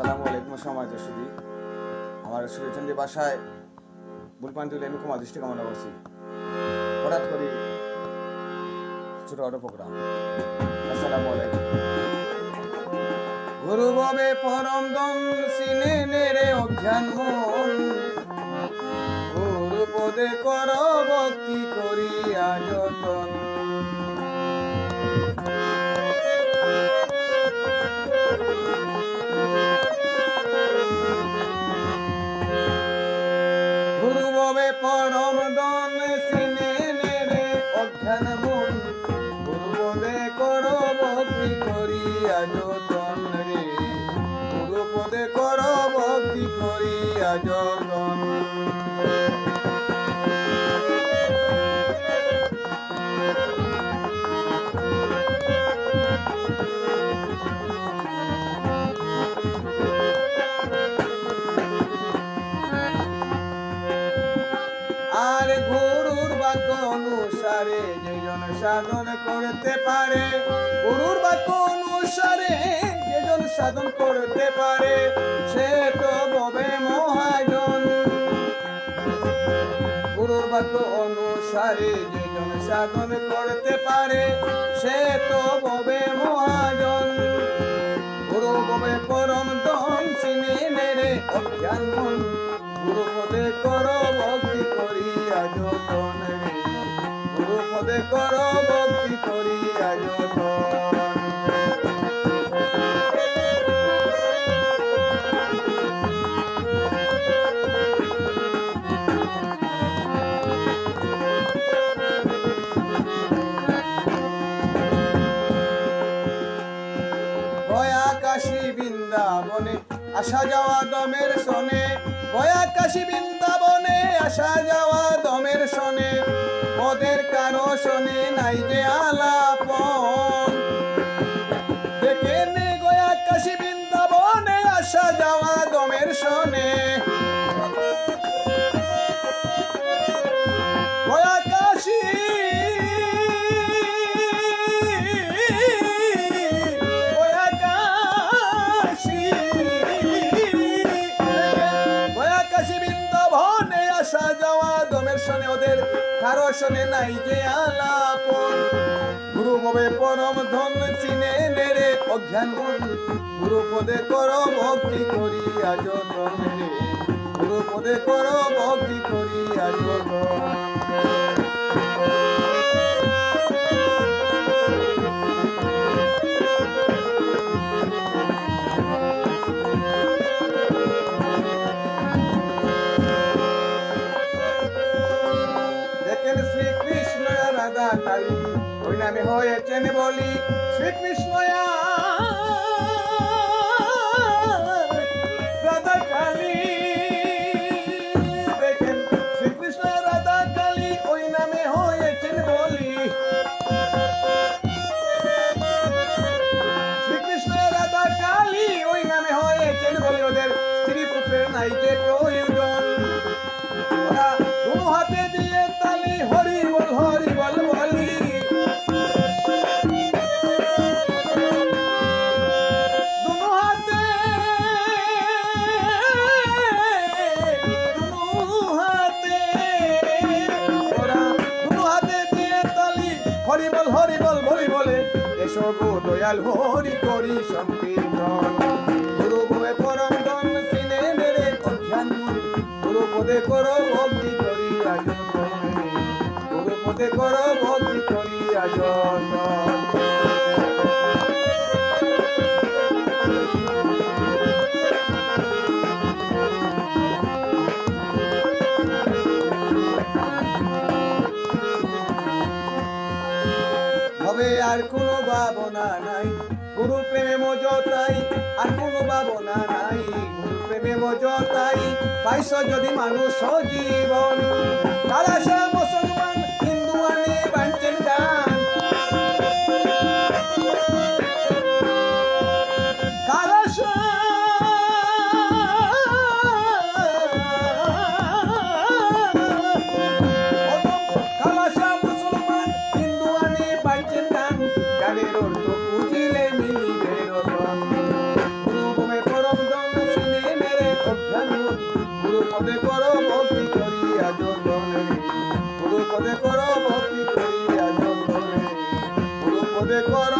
আসসালামু আলাইকুম সময় দর্শকী আমার সুরেচন্ডী বাসায় বুলপান তুলে আমি ক্ষমা দৃষ্টি কামনা করছি। হঠাৎ করে ছোটখাটো প্রোগ্রাম। আসসালামু আলাইকুম। গুরু ববে পরম দম সিনে নেরে অজ্ঞান মন। গুরু পদে কর অজ্ঞান মন গুরু কর ভক্তি করিয়া যতন রে গুরু কর ভক্তি করিয়া যতন অনুসারে যেজন সাধন করতে পারে, গুরুর বাক্য অনুসারে যেজন সাধন করতে পারে, সে তো ববে মহাজন। গুরুর বাক্য অনুসারে যেজন সাধন করতে পারে, সে তো ববে মহাজন। গুরু ববে পরম দন চিনি নেরে অজ্ঞান পদে কর করিয়া আসা যাওয়া দমের শোনে গয়া কাশী বৃন্দাবনে আসা যাওয়া দমের শোনে ওদের কারও শোনে নাই যে আলাপন কারও শোনে নাই যে আলাপন। গুরু ববে পরম ধন চিনে নেড়ে অজ্ঞান গুণ গুরু পদে কর ভক্তি করি আজ গুরু পদে কর ভক্তি করি যতন ওই নামে হয়েছেন বলি শ্রীকৃষ্ণ রাধা কালী। শ্রীকৃষ্ণ রাধা কালী ওই নামে হয়েছেন বলি। শ্রীকৃষ্ণ রাধা কালী ওই নামে হয়েছেন বলি। ওদের স্ত্রী পুত্রের নাই প্রয়োজন দয়াল হরি করি সংকীর্তন। গুরু বয়ে পরম ধন, সিনে মেরে অজ্ঞান গুরু পদে কর ভক্তি করি আয়োজন। গুরু পদে কর ভক্তি করি আয়োজন। আর কোনো ভাবনা নাই। গুরু প্রেমে মজতাই আর কোনো ভাবনা নাই। গুরু প্রেমে মজতাই পাইছ যদি মানুষ জীবন। তারা সে পদে করো ভক্তি করিয়া জগনে পুরো পদে করো ভক্তি করিয়া জগনে পুরো পদে করো